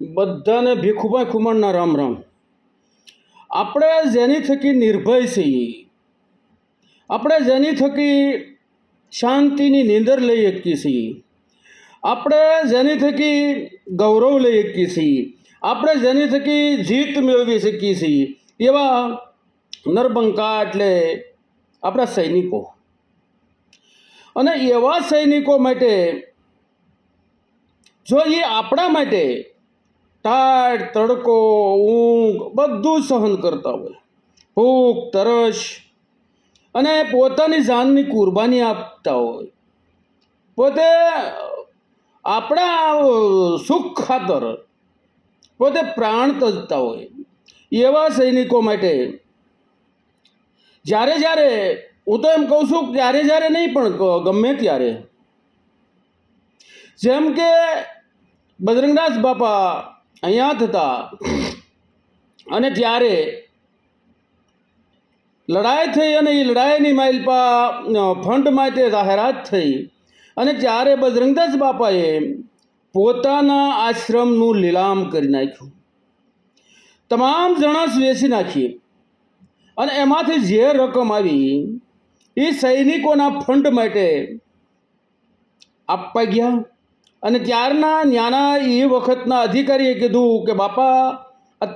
બધાને ભીખુભાઈ ખુમાણના રામ રામ. આપણે જેની થકી નિર્ભય છીએ, આપણે જેની થકી શાંતિની નીંદર લઈ શકીએ છીએ, આપણે જેની થકી ગૌરવ લઈ શકીએ છીએ, આપણે જેની થકી જીત મેળવી શકીએ છીએ, એવા નરબંકા એટલે આપણા સૈનિકો. અને એવા સૈનિકો માટે, જો એ આપણા માટે ટાઢ તડકો, ઊંઘ બધું સહન કરતા હોય. ભૂખ, તરસ અને પોતાની જાનની કુરબાની આપતા હોય. પોતે આપણા સુખ ખાતર પોતે પ્રાણ તજતા હોય. એવા સૈનિકો માટે જ્યારે જ્યારે, હું તો એમ કહું છું, ત્યારે, જ્યારે નહીં પણ ગમે ત્યારે. જેમ કે બજરંગદાસ બાપા અહીંયા થતા અને ત્યારે લડાઈ થઈ અને એ લડાઈની માઇલપા ફંડ માટે જાહેરાત થઈ. અને ત્યારે બજરંગદાસ બાપાએ પોતાના આશ્રમનું લીલામ કરી નાખ્યું. તમામ જણાસ વેચી નાખી. અને એમાંથી જે રકમ આવી, એ સૈનિકોના ફંડ માટે આપવા ગયા. અને ત્યારના ન્યાના એ વખતના અધિકારીએ કીધું કે, બાપા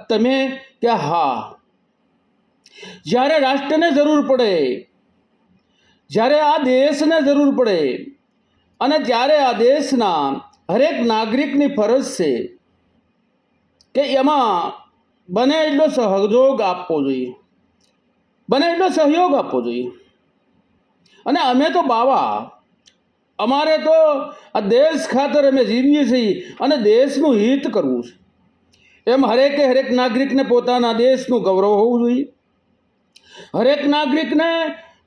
તમે કે હા? જ્યારે રાષ્ટ્રને જરૂર પડે, જ્યારે આ દેશને જરૂર પડે અને ત્યારે આ દેશના હરેક નાગરિકની ફરજ છે કે એમાં બને એટલો સહયોગ આપવો જોઈએ. બને એટલો સહયોગ આપવો જોઈએ. અને અમે તો બાવા અમારે તો આ દેશ ખાતર અમે જીવીએ છીએ અને દેશનું હિત કરવું છે. એમ હરેકે હરેક નાગરિકને પોતાના દેશનું ગૌરવ હોવું જોઈએ. હરેક નાગરિકને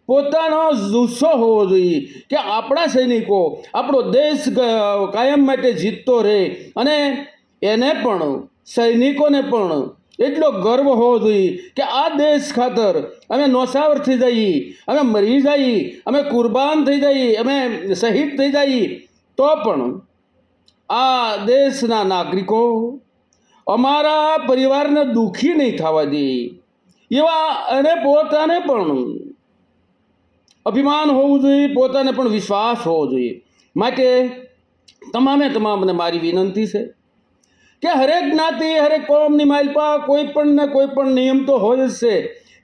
પોતાનો જુસ્સો હોવો જોઈએ કે આપણા સૈનિકો આપણો દેશ કાયમ માટે જીતતો રહે અને એને પણ, સૈનિકોને પણ એટલો ગર્વ હોવો જોઈએ કે આ દેશ ખાતર અમે નોસાવર થઈ જઈએ, અમે મરી જઈએ, અમે કુરબાન થઈ જઈએ, અમે શહીદ થઈ જઈએ, તો પણ આ દેશના નાગરિકો અમારા પરિવારને દુઃખી નહીં થવા દે. એવા અને પોતાને પણ અભિમાન હોવું જોઈએ, પોતાને પણ વિશ્વાસ હોવો જોઈએ. માટે તમામે તમામને મારી વિનંતી છે. કે હરેક જ્ઞાતિ હરેક કોમની માલપા, કોઈ પણ ને કોઈ પણ નિયમ તો હોય જ છે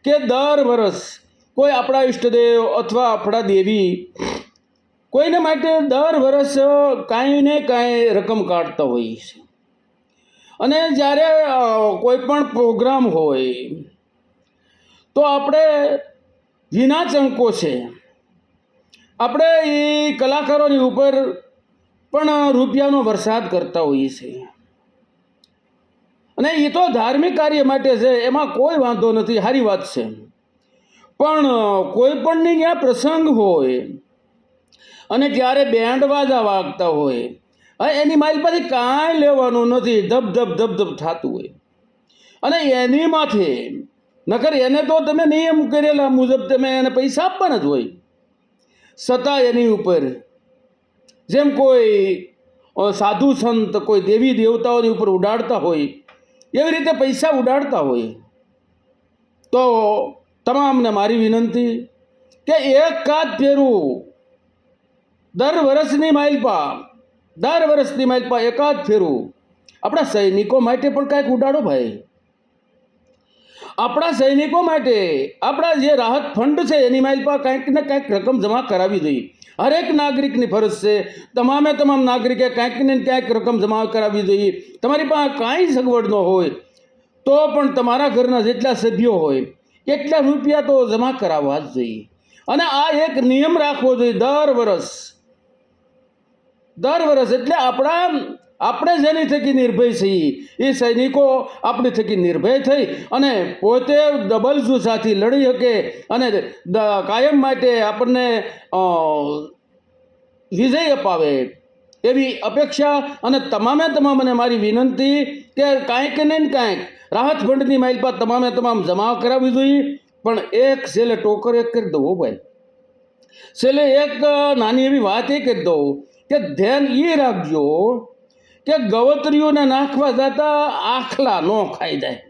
કે દર વર્ષ કોઈ આપણા ઈષ્ટદેવ અથવા આપણા દેવી કોઈને માટે દર વર્ષ કાંઈ ને કાંઈ રકમ કાઢતા હોઈએ છે. અને જ્યારે કોઈ પણ પ્રોગ્રામ હોય તો આપણે વિના ચંકો છે. આપણે એ કલાકારોની ઉપર પણ રૂપિયાનો વરસાદ કરતા હોઈએ છીએ. અને એ તો ધાર્મિક કાર્ય માટે છે, એમાં કોઈ વાંધો નથી સારી વાત છે. પણ કોઈ પણની ત્યાં પ્રસંગ હોય અને જ્યારે બેન્ડ વાજા વાગતા હોય હવે એની મારી પાસે કાંઈ લેવાનું નથી, ધબ ધબ ધબ ધબ થતું હોય. અને એની માથે, નકર એને તો તમે નિયમ કરેલા મુજબ તમે એને પૈસા આપવાના જ હોય. છતાં એની ઉપર. જેમ કોઈ સાધુ સંત, કોઈ દેવી દેવતાઓની ઉપર ઉડાડતા હોય એવી રીતે પૈસા ઉડાડતા હોય. તો તમામને મારી વિનંતી કે એક કાચ ફેરવું. દર વર્ષની માઇલપા દર વર્ષની માઇલપા એકાદ ફેરવું. આપણા સૈનિકો માટે પણ કાંઈક ઉડાડો ભાઈ. આપણા સૈનિકો માટે આપણા જે રાહત ફંડ છે એની માઇલપા કાંઈક ને કાંઈક રકમ જમા કરાવી જોઈએ હરેક નાગરિકની ફરજ છે. તમામે તમામ નાગરિકે કાંઈક ને ક્યાંક રકમ જમા કરાવવી જોઈએ. તમારી પાસે કાંઈ સગવડ ન હોય, તો પણ તમારા ઘરના જેટલા સભ્યો હોય, એટલા રૂપિયા તો જમા કરાવવા જ જોઈએ. અને આ એક નિયમ રાખવો જોઈએ. દર વર્ષ દર વર્ષ એટલે આપણા આપણે જેની થકી નિર્ભય છીએ, એ સૈનિકો આપણી થકી નિર્ભય થઈ અને પોતે ડબલ જુસાથી લડી શકે અને કાયમ માટે આપણને વિજય અપાવે એવી અપેક્ષા અને તમામે તમામને મારી વિનંતી કે કાંઈક ને કાંઈક રાહત ફંડની માઇલ પર તમામે તમામ જમા કરાવવી જોઈએ. પણ એક છેલ્લે ટોકર એક કરી દઉં ભાઈ. છેલ્લે એક નાની એવી વાત એ કરી દઉં કે ધ્યાન એ રાખજો કે ગવતરીઓને નાખવા જતા આખલા ન ખાઈ જાય.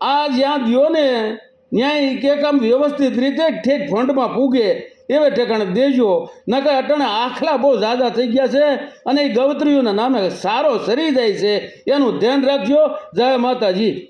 આ જ્યાં ગયો ને, ન્યાય કે કામ વ્યવસ્થિત રીતે ઠેક ફંડમાં પૂગે એવે ઠેકાણે દેજો, નકર અટાણે આખલા બહુ ઝાઝા થઈ ગયા છે અને એ ગવતરીઓના નામે સારો સરી જાય છે. એનું ધ્યાન રાખજો. જય માતાજી.